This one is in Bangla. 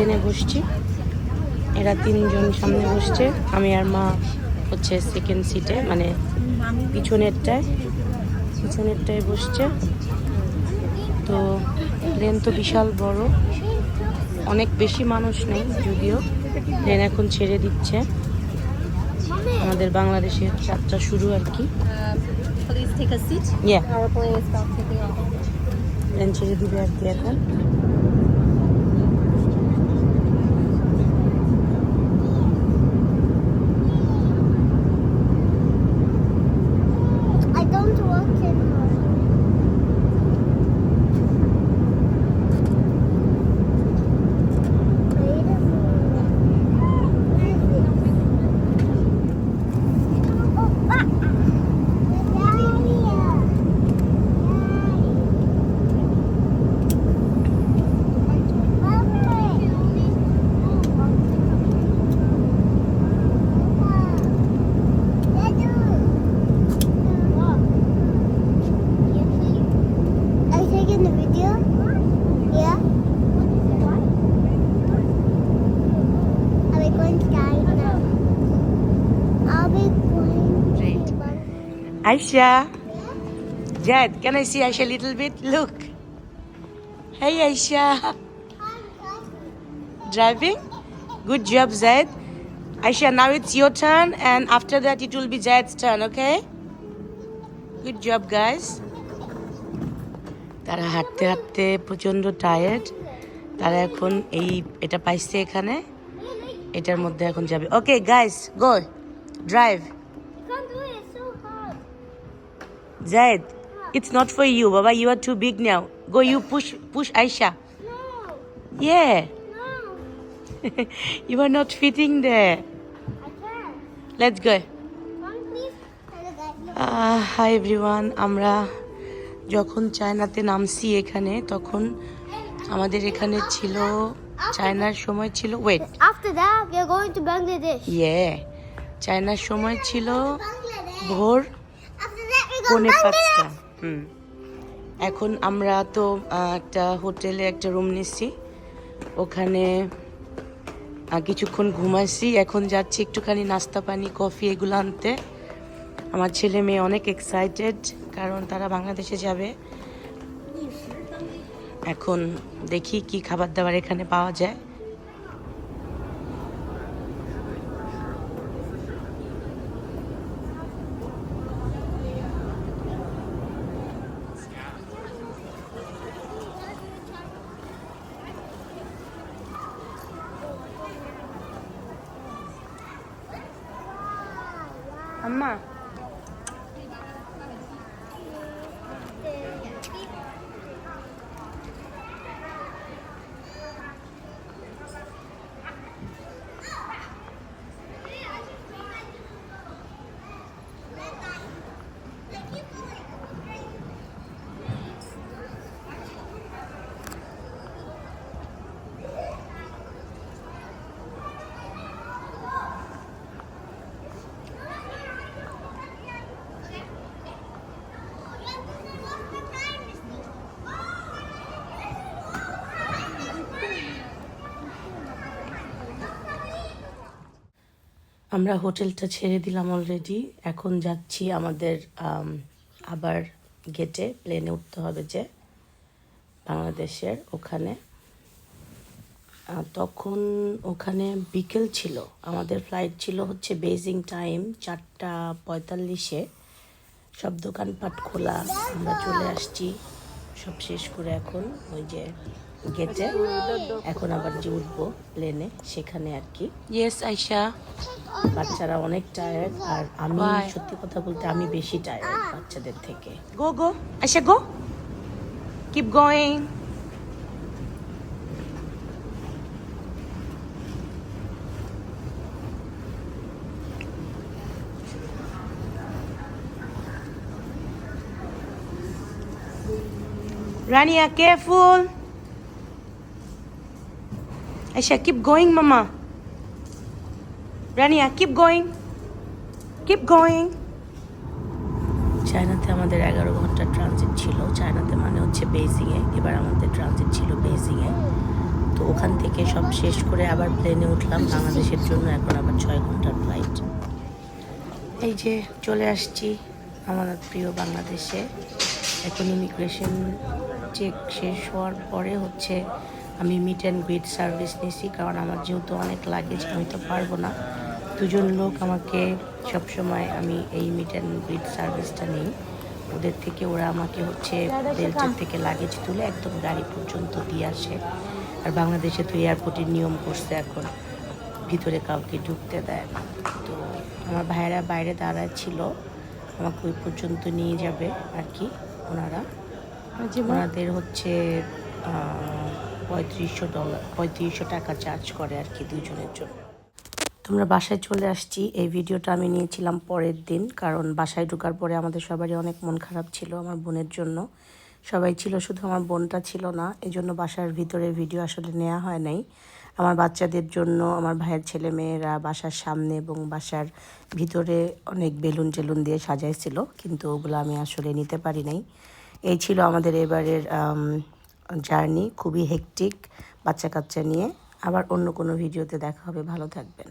প্লেনে বসছি। এরা তিনজন সামনে বসছে। আমি আর মা হচ্ছে সেকেন্ড সিটে মানে পিছনেরটায় পিছনেরটায় বসছে। তো প্লেন তো বিশাল বড়। অনেক বেশি মানুষ নেই যদিও। ট্রেন এখন ছেড়ে দিচ্ছে। আমাদের বাংলাদেশের যাত্রা শুরু আর কি। ছেড়ে দিবে আর কি এখন। Aisha. Jad, can I see Aisha a little bit? Look. Hey Aisha. Driving? Good job, Zaid. Aisha, now it's your turn, and after that, it will be Zaid's turn, okay? Good job, guys. তারা হাঁটতে হাঁটতে প্রচণ্ড টায়ার্ড তারা এখন এই এটা পাইছে এখানে এটার মধ্যে এখন যাবে okay guys go drive Zaid, it's not for you, Baba. You are too big now. Go, you push, push Aisha. No, Yeah, no, you are not fitting there. I can't. Let's go. Uh, hi everyone. আমরা যখন চায়নাতে নামছি এখানে তখন আমাদের এখানে ছিল চায়নার সময় ছিল wait After that, we are going to Bangladesh. ইয়ে চায়নার সময় ছিল Bangladesh. ভোর After that, we go পৌনে পাঁচটা হুম। এখন আমরা তো একটা হোটেলে একটা রুম নিচ্ছি ওখানে কিছুক্ষণ ঘুমাইছি। এখন যাচ্ছি একটুখানি নাস্তা, পানি, কফি এগুলো আনতে। আমার ছেলে মেয়ে অনেক এক্সাইটেড কারণ তারা বাংলাদেশে যাবে। এখন দেখি কি খাবার দাবার এখানে পাওয়া যায়। அம்மா আমরা হোটেলটা ছেড়ে দিলাম অলরেডি এখন যাচ্ছি আমাদের আবার গেটে প্লেনে উঠতে হবে যে বাংলাদেশের ওখানে। তখন ওখানে বিকেল ছিল। আমাদের ফ্লাইট ছিল হচ্ছে বেজিং টাইম চারটা পঁয়তাল্লিশে। সব দোকানপাট খোলা, আমরা চলে আসছি। সব শেষ করে এখন ওই যে গেটে। এখন আবার যে উঠবো প্লেনে সেখানে আর কি। ইয়েস আইসা বাচ্চারা অনেক টায়ার্ড আর আমি সত্যি কথা বলতে আমি বেশি টায়ার্ড বাচ্চাদের থেকে। Go go Aisha go keep going Rania, careful. Aisha, keep going, Mama. Rania, keep going. Keep going. চায়নাতে আমাদের এগারো ঘণ্টা ট্রানজিট ছিল চায়নাতে মানে হচ্ছে বেজিংয়ে এবার আমাদের ট্রানজিট ছিল বেজিংয়ে তো ওখান থেকে সব শেষ করে আবার প্লেনে উঠলাম বাংলাদেশের জন্য এখন আবার ছয় ঘণ্টার ফ্লাইট এই যে চলে আসছি আমার প্রিয় বাংলাদেশে এখন ইমিগ্রেশন চেক শেষ হওয়ার পরে হচ্ছে আমি মিট অ্যান্ড গ্রিট সার্ভিস নিয়েছি কারণ আমার যেহেতু অনেক লাগেজ আমি তো পারব না। দুজন লোক আমাকে সবসময় আমি এই মিট অ্যান্ড গ্রিট সার্ভিসটা নিই। ওদের থেকে ওরা আমাকে হচ্ছে বেলচের থেকে লাগেজ তুলে একদম গাড়ি পর্যন্ত দিয়ে আসে। আর বাংলাদেশে তো এয়ারপোর্টের নিয়ম করছে এখন ভিতরে কাউকে ঢুকতে দেয় না। তো আমার ভাইয়েরা বাইরে দাঁড়ায় ছিল আমাকে ওই পর্যন্ত নিয়ে যাবে আর কি ওনারা। ওনাদের হচ্ছে পঁয়ত্রিশশো ডলার পঁয়ত্রিশশো টাকা চার্জ করে আর কি দুজনের জন্য। তোমরা বাসায় চলে আসছি। এই ভিডিওটা আমি নিয়েছিলাম পরের দিন, কারণ বাসায় ঢোকার পরে আমাদের সবারই অনেক মন খারাপ ছিল আমার বোনের জন্য। সবাই ছিল, শুধু আমার বোনটা ছিল না এই জন্য বাসার ভিতরে ভিডিও আসলে নেওয়া হয় নাই। আমার বাচ্চাদের জন্য, আমার ভাইয়ের ছেলে মেয়েরা বাসার সামনে এবং বাসার ভিতরে অনেক বেলুন টেলুন দিয়ে সাজাইছিল, কিন্তু ওগুলো আমি আসলে নিতে পারি নাই। এই ছিল আমাদের এবারের জার্নি খুবই হেকটিক বাচ্চা কাচ্চা নিয়ে। আবার অন্য কোনো ভিডিওতে দেখা হবে। ভালো থাকবেন।